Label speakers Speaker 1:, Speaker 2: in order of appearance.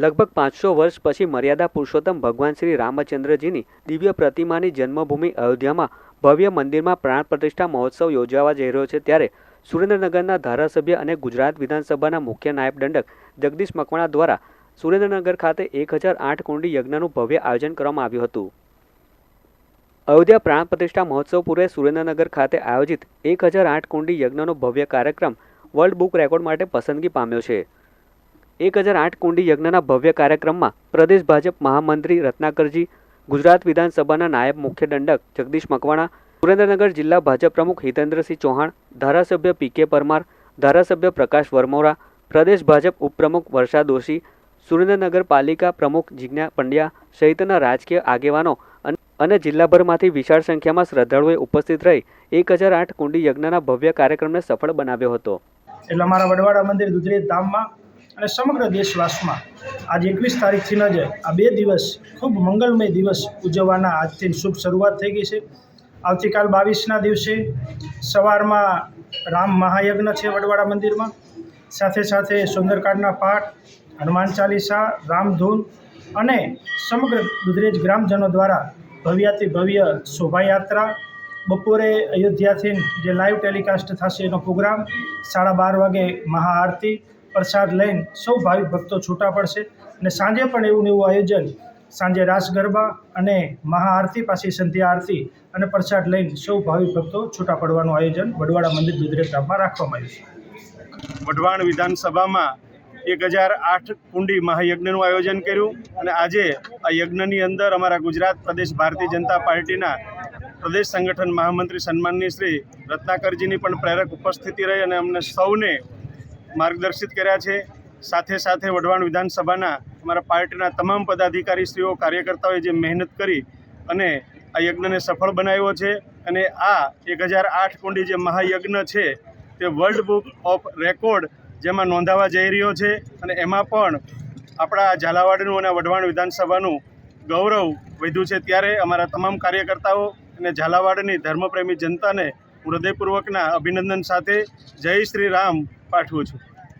Speaker 1: લગભગ પાંચસો વર્ષ પછી મર્યાદા પુરુષોત્તમ ભગવાન શ્રી રામચંદ્રજીની દિવ્ય પ્રતિમાની જન્મભૂમિ અયોધ્યામાં ભવ્ય મંદિરમાં પ્રાણ પ્રતિષ્ઠા મહોત્સવ યોજાવા જઈ રહ્યો છે, ત્યારે સુરેન્દ્રનગરના ધારાસભ્ય અને ગુજરાત વિધાનસભાના મુખ્ય નાયબ દંડક જગદીશ મકવાણા દ્વારા સુરેન્દ્રનગર ખાતે એક હજાર આઠ કુંડી યજ્ઞનું ભવ્ય આયોજન કરવામાં આવ્યું હતું. અયોધ્યા પ્રાણ પ્રતિષ્ઠા મહોત્સવ પૂર્વે સુરેન્દ્રનગર ખાતે આયોજિત એક હજાર આઠ કુંડી યજ્ઞનો ભવ્ય કાર્યક્રમ વર્લ્ડ બુક રેકોર્ડ માટે પસંદગી પામ્યો છે. એક હજાર આઠ કુંડી યજ્ઞના ભવ્ય કાર્યક્રમમાં પ્રદેશ ભાજપ મહામંત્રી રત્નાકરજી, ગુજરાત વિધાનસભાના નાયબ મુખ્ય દંડક જગદીશ મકવાણા, સુરેન્દ્રનગર જિલ્લા ભાજપ પ્રમુખ હિતેન્દ્રસિંહ ચૌહાણ, ધારાસભ્ય પી કે પરમાર, ધારાસભ્ય પ્રકાશ વરમોરા, પ્રદેશ ભાજપ ઉપપ્રમુખ વર્ષા દોશી, સુરેન્દ્રનગર પાલિકા પ્રમુખ જિજ્ઞા પંડ્યા સહિતના રાજકીય આગેવાનો અન- જિલ્લાભરમાંથી વિશાળ સંખ્યામાં શ્રદ્ધાળુઓએ ઉપસ્થિત રહી એક હજાર આઠ કુંડી યજ્ઞના ભવ્ય કાર્યક્રમને સફળ બનાવ્યો હતો.
Speaker 2: એટલે અમારા વડવાડા મંદિર દુધરેજ ધામમાં અને સમગ્ર દેશવાસમાં આજે એકવીસ તારીખથી જ આ બે દિવસ ખૂબ મંગલમય દિવસ ઉજવવાના આજથી શુભ શરૂઆત થઈ ગઈ છે. આવતીકાલ બાવીસના દિવસે સવારમાં રામ મહાયજ્ઞ છે વડવાડા મંદિરમાં. સાથે સાથે સુંદરકાંડના પાઠ, હનુમાન ચાલીસા રામધૂન અને સમગ્ર દુધરેજ ગ્રામજનો દ્વારા ભવ્યાતિ ભવ્ય શોભાયાત્રા. બપોરે અયોધ્યાથી જે લાઈવ ટેલિકાસ્ટ થશે એનો પ્રોગ્રામ સાડા બાર વાગે મહાઆરતી પ્રસાદ લઈને સૌ ભાવિક ભક્તો છૂટા પડશે. અને સાંજે પણ એવું એવું આયોજન સાંજે રાસ ગરબા અને મહાઆરતી, પાછી સંધ્યા આરતી અને પ્રસાદ લઈને સૌ ભાવિક ભક્તો છૂટા પડવાનું આયોજન વડવાડા મંદિર દુધરેજ ગામમાં રાખવામાં આવ્યું છે.
Speaker 3: વઢવાણ વિધાનસભામાં એક હજાર આઠ કુંડી મહાયજ્ઞનું આયોજન કર્યું અને આજે આ યજ્ઞની અંદર અમારા ગુજરાત પ્રદેશ ભારતીય જનતા પાર્ટીના પ્રદેશ સંગઠન મહામંત્રી સન્માનની શ્રી રત્નાકરજીની પણ પ્રેરક ઉપસ્થિતિ રહી અને અમને સૌને માર્ગદર્શિત કર્યા છે. સાથે સાથે વઢવાણ વિધાનસભાના અમારા પાર્ટીના તમામ પદાધિકારીશ્રીઓ, કાર્યકર્તાઓએ જે મહેનત કરી અને આ યજ્ઞને સફળ બનાવ્યો છે અને આ એક હજાર આઠ કુંડી જે મહાયજ્ઞ છે તે વર્લ્ડ બુક ઓફ રેકોર્ડ જેમાં નોંધાવા જઈ રહ્યો છે અને એમાં પણ આપણા ઝાલાવાડનું અને વઢવાણ વિધાનસભાનું ગૌરવ વધ્યું છે. ત્યારે અમારા તમામ કાર્યકર્તાઓ અને ઝાલાવાડની ધર્મપ્રેમી જનતાને હૃદયપૂર્વકના અભિનંદન સાથે જય શ્રી રામ. પાઠવું છું.